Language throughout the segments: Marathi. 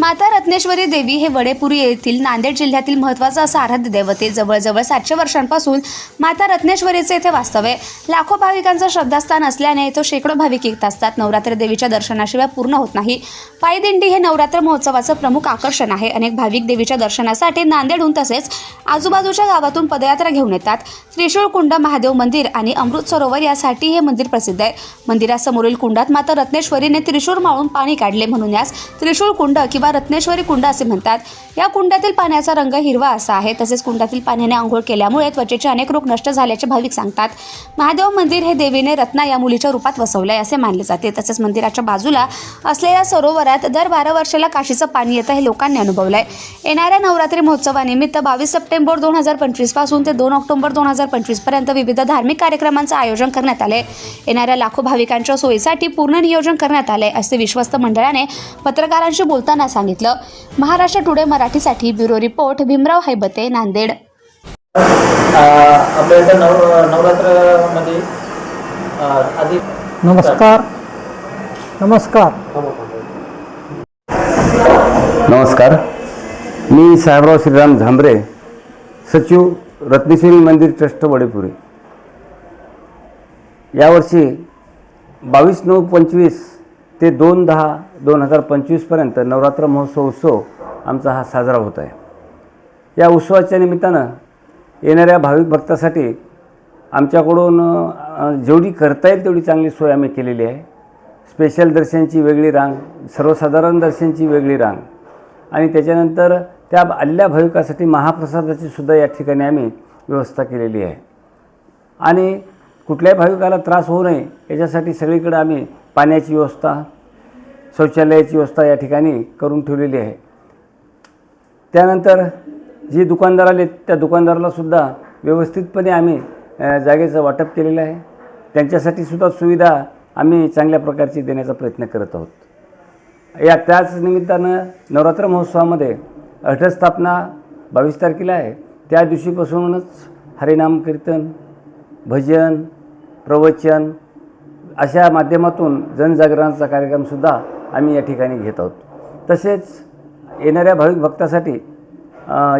माता रत्नेश्वरी देवी हे वडेपुरी येथील नांदेड जिल्ह्यातील महत्त्वाचं असं आराध्य दैवत. आहे जवळजवळ सातशे वर्षांपासून माता रत्नेश्वरीचे येथे वास्तव्य लाखो भाविकांचं श्रद्धास्थान असल्याने इथं शेकडो भाविक येत असतात. नवरात्र देवीच्या दर्शनाशिवाय पूर्ण होत नाही. पायदिंडी हे नवरात्र महोत्सवाचं प्रमुख आकर्षण आहे. अनेक भाविक देवीच्या दर्शनासाठी नांदेडहून तसेच आजूबाजूच्या गावातून पदयात्रा घेऊन येतात. त्रिशूळ कुंड महादेव मंदिर आणि अमृत सरोवर यासाठी हे मंदिर प्रसिद्ध आहे. मंदिरासमोरील कुंडात माता रत्नेश्वरीने त्रिशूळ माळून पाणी काढले. म्हणून यास त्रिशूळ कुंड किंवा रत्नेश्वरी कुंड असे म्हणतात. या कुंडातील पाण्याचा रंग हिरवा असा आहे. तसेच कुंडातील पाण्याने आंघोळ केल्यामुळे त्वचेचे अनेक रोग नष्ट झाल्याचे भाविक सांगतात. महादेव मंदिर हे देवीने रत्ना या मुलीच्या रूपात वसवले असे मानले जाते. तसेच मंदिराच्या बाजूला असलेल्या सरोवरात दर बारा वर्षाला काशीचं पाणी येतं हे लोकांनी अनुभवलंय. येणाऱ्या नवरात्री महोत्सवानिमित्त बावीस सप्टेंबर दोन हजार पंचवीसपासून ते दोन ऑक्टोबर दोन हजार पंचवीसपर्यंत विविध धार्मिक कार्यक्रमांचं आयोजन करण्यात आले येणाऱ्या लाखो भाविकांच्या सोयीसाठी पूर्ण नियोजन करण्यात आले असे विश्वस्त मंडळाने पत्रकारांशी बोलताना सांगितलं. महाराष्ट्र टुडे मराठीसाठी ब्युरो रिपोर्ट भीमराव हैबते नांदेड. अ, आपल्या इथं नव नवरात्रमध्ये अ, आधी नमस्कार. नमस्कार. नमस्कार. मी साहेबराव श्रीराम झांबरे सचिव रत्नेश्वरी मंदिर ट्रस्ट वडेपुरी. यावर्षी बावीस नऊ पंचवीस ते दोन दहा दोन हजार पंचवीसपर्यंत नवरात्र महोत्सव उत्सव आमचा हा साजरा होत आहे. या उत्सवाच्या निमित्तानं येणाऱ्या भाविक भक्तासाठी आमच्याकडून जेवढी करता येईल तेवढी चांगली सोय आम्ही केलेली आहे. स्पेशल दर्शनची वेगळी रांग सर्वसाधारण दर्शनची वेगळी रांग आणि त्याच्यानंतर त्या आलेल्या भाविकासाठी महाप्रसादाची सुद्धा या ठिकाणी आम्ही व्यवस्था केलेली आहे. आणि कुठल्याही भाविकाला त्रास होऊ नये याच्यासाठी सगळीकडे आम्ही पाण्याची व्यवस्था शौचालयाची व्यवस्था या ठिकाणी करून ठेवलेली आहे. त्यानंतर जे दुकानदार आले त्या दुकानदारालासुद्धा व्यवस्थितपणे आम्ही जागेचं वाटप केलेलं आहे. त्यांच्यासाठी सुद्धा सुविधा आम्ही चांगल्या प्रकारची देण्याचा प्रयत्न करत आहोत. या त्याच निमित्तानं नवरात्र महोत्सवामध्ये अठस्थापना बावीस तारखेला आहे. त्या दिवशीपासूनच हरिनाम कीर्तन भजन प्रवचन अशा माध्यमातून जनजागरणाचा कार्यक्रमसुद्धा आम्ही या ठिकाणी घेत आहोत. तसेच येणाऱ्या भाविक भक्तासाठी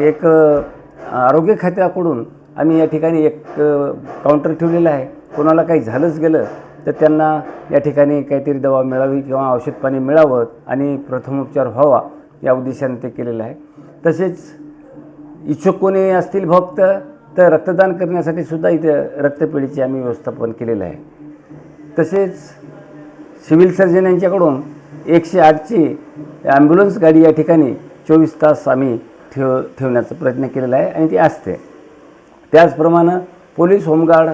एक आरोग्य खात्याकडून आम्ही या ठिकाणी एक काउंटर ठेवलेलं आहे. कोणाला काही झालंच गेलं तर त्यांना या ठिकाणी काहीतरी दवा मिळावी किंवा औषध पाणी मिळावं आणि प्रथमोपचार व्हावा या उद्देशाने ते केलेलं आहे. तसेच इच्छुक कोणी असतील भक्त तर रक्तदान करण्यासाठी सुद्धा इथं रक्तपेढीचे आम्ही व्यवस्थापन केलेलं आहे. तसेच सिव्हिल सर्जन यांच्याकडून एकशे आठची ॲम्ब्युलन्स गाडी या ठिकाणी चोवीस तास आम्ही ठेव ठेवण्याचा प्रयत्न केलेला आहे आणि ती असते. त्याचप्रमाणे पोलीस होमगार्ड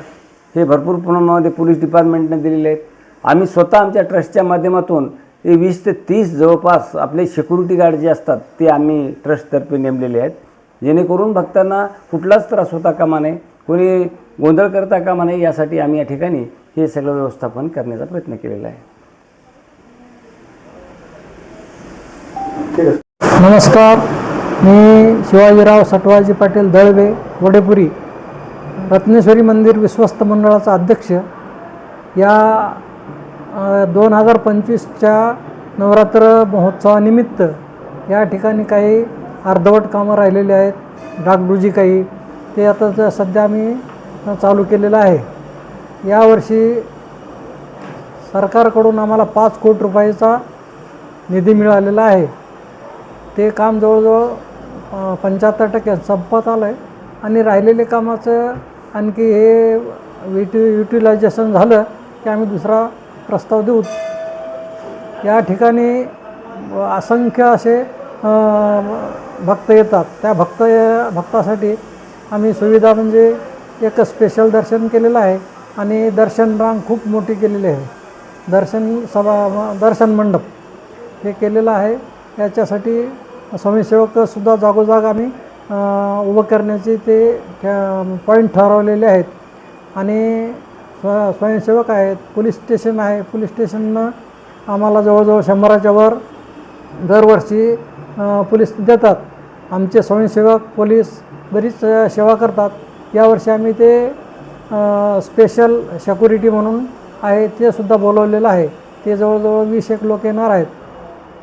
हे भरपूर प्रमाणामध्ये पोलीस डिपार्टमेंटने दिलेले आहेत. आम्ही स्वतः आमच्या ट्रस्टच्या माध्यमातून ते वीस ते तीस जवळपास आपले सिक्युरिटी गार्ड जे असतात ते आम्ही ट्रस्टतर्फे नेमलेले आहेत. जेणेकरून भक्तांना कुठलाच त्रास होता कामा नये कोणी गोंधळ करता कामा नये यासाठी आम्ही या ठिकाणी हे सगळं व्यवस्थापन करण्याचा प्रयत्न केलेला आहे. नमस्कार. मी शिवाजीराव सटवाजी पाटील दळवे वडेपुरी रत्नेश्वरी मंदिर विश्वस्त मंडळाचा अध्यक्ष. या दोन हजार पंचवीसच्या नवरात्र महोत्सवानिमित्त या ठिकाणी काही अर्धवट कामं राहिलेली आहेत. डागडुजी काही. ते आता सध्या आम्ही चालू केलेलं आहे. यावर्षी सरकारकडून आम्हाला पाच कोटी रुपयाचा निधी मिळालेला आहे. ते काम जवळजवळ पंच्याहत्तर टक्के संपत आलं आहे आणि राहिलेले कामाचं आणखी हे विटी युटिलायझेशन झालं की आम्ही दुसरा प्रस्ताव देऊ. या ठिकाणी असंख्य असे भक्त येतात. त्या भक्त भक्तासाठी आम्ही सुविधा म्हणजे एक स्पेशल दर्शन केलेलं आहे. आणि दर्शन रांग खूप मोठी केलेली आहे. दर्शन सभा दर्शन मंडप हे केलेलं आहे. याच्यासाठी स्वयंसेवकसुद्धा जागोजाग आम्ही उभं करण्याचे ते पॉईंट ठरवलेले आहेत. आणि स्व स्वयंसेवक आहेत पोलीस स्टेशन आहे. पोलीस स्टेशननं आम्हाला जवळजवळ शंभराच्या वर दरवर्षी पोलीस देतात. आमचे स्वयंसेवक पोलीस बरीच सेवा करतात. यावर्षी आम्ही ते स्पेशल सेक्युरिटी म्हणून आहे ते सुद्धा बोलवलेलं आहे. ते जवळजवळ वीस एक लोक येणार आहेत.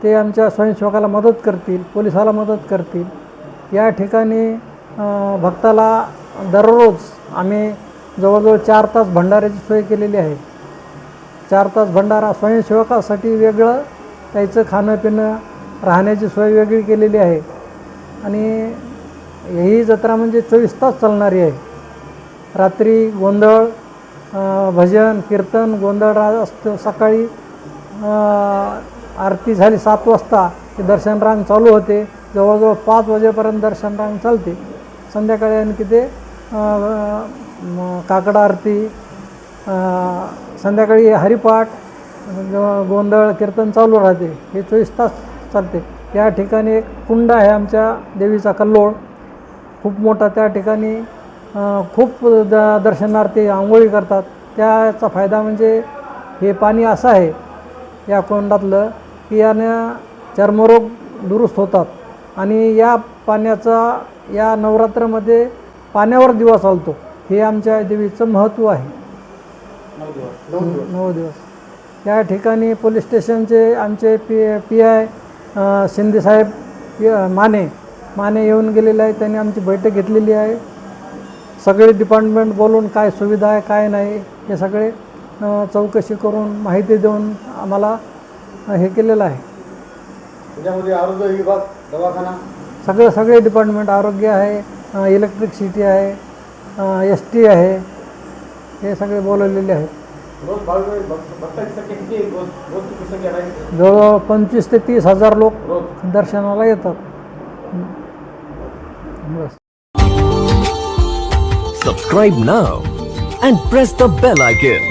ते आमच्या स्वयंसेवकाला मदत करतील पोलिसाला मदत करतील. या ठिकाणी भक्ताला दररोज आम्ही जवळजवळ चार तास भंडाऱ्याची सोय केलेली आहे. चार तास भंडारा स्वयंसेवकासाठी वेगळं त्याचं खाणं पिणं राहण्याची सोय वेगळी केलेली आहे. आणि ही जत्रा म्हणजे चोवीस तास चालणारी आहे. रात्री गोंधळ भजन कीर्तन गोंधळ रा असतो सकाळी आरती झाली सात वाजता. ते दर्शन रांग चालू होते. जवळजवळ पाच वाजेपर्यंत दर्शन रांग चालते. संध्याकाळी आणखी ते अ, काकड आरती संध्याकाळी हरिपाठ गोंधळ कीर्तन चालू राहते. हे चोवीस तास चालते. या ठिकाणी एक कुंड आहे आमच्या देवीचा कल्लोळ. खूप मोठा त्या ठिकाणी खूप द दर्शनार्थी आंघोळी करतात. त्याचा फायदा म्हणजे हे पाणी असं आहे या कोंडातलं की यानं चर्मरोग दुरुस्त होतात. आणि या पाण्याचा या नवरात्रामध्ये पाण्यावर दिवा चालतो. हे आमच्या देवीचं महत्त्व आहे. नऊ दिवस. या ठिकाणी पोलीस स्टेशनचे आमचे पी पी आय शिंदेसाहेब माने माने येऊन गेलेले आहे त्यांनी आमची बैठक घेतलेली आहे. सगळे डिपार्टमेंट बोलून काय सुविधा आहे काय नाही हे सगळे चौकशी करून माहिती देऊन आम्हाला हे केलेलं आहे. त्याच्यामध्ये आरोग्य विभाग दवाखाना? सगळे सगळे डिपार्टमेंट आरोग्य आहे इलेक्ट्रिसिटी आहे एस टी आहे हे सगळे बोलवलेले आहेत. जवळजवळ पंचवीस ते तीस हजार लोक दर्शनाला येतात. बस. Subscribe now and press the bell icon.